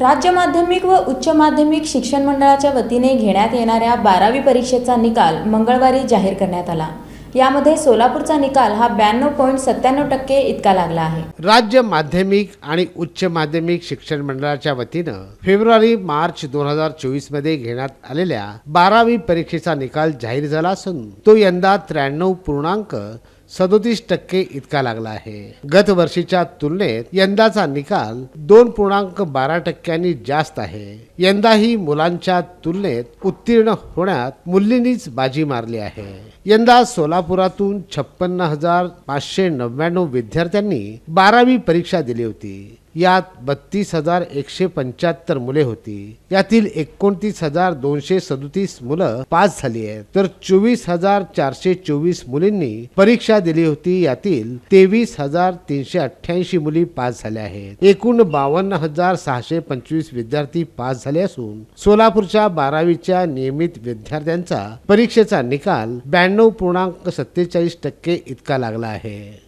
राज्य माध्यमिक व उच्च माध्यमिक शिक्षण मंडळाच्या वतीने घेण्यात येणाऱ्या बारावी परीक्षेचा निकाल मंगळवारी जाहीर करण्यात आला. यामध्ये सोलापूरचा निकाल हा ब्याण्णव पॉईंट सत्त्याण्णव टक्के इतका लागला आहे. राज्य माध्यमिक आणि उच्च माध्यमिक शिक्षण मंडळाच्या वतीनं फेब्रुवारी मार्च दोन हजार चोवीसमध्ये घेण्यात आलेल्या बारावी परीक्षेचा निकाल जाहीर झाला असून तो यंदा त्र्याण्णव पूर्णांक सदोतीस टक्के इतका लागला आहे. गत वर्षीच्या तुलनेत यंदाचा निकाल दोन पूर्णांक बारा टक्क्यांनी जास्त आहे. यंदाही मुलांच्या तुलनेत उत्तीर्ण होण्यात मुलींनीच बाजी मारली आहे. यंदा सोलापुरातून छप्पन्न हजार पाचशे नव्याण्णव विद्यार्थ्यांनी बारावी परीक्षा दिली होती. यात बत्तीस हजार एकशे पंच्याहत्तर मुले होती. यातील एकोणतीस हजार दोनशे सदोतीस मुलं पास झाली आहेत. तर चोवीस हजार चारशे चोवीस मुलींनी परीक्षा दिली होती. यातील तेवीस हजार तीनशे अठ्ठ्याऐंशी मुली पास झाल्या आहेत. एकूण बावन्न हजार सहाशे पंचवीस विद्यार्थी पास झाले असून सोलापूरच्या बारावीच्या नियमित विद्यार्थ्यांचा परीक्षेचा निकाल ब्याण्णव पूर्णांक सत्तेचाळीस टक्के इतका लागला आहे.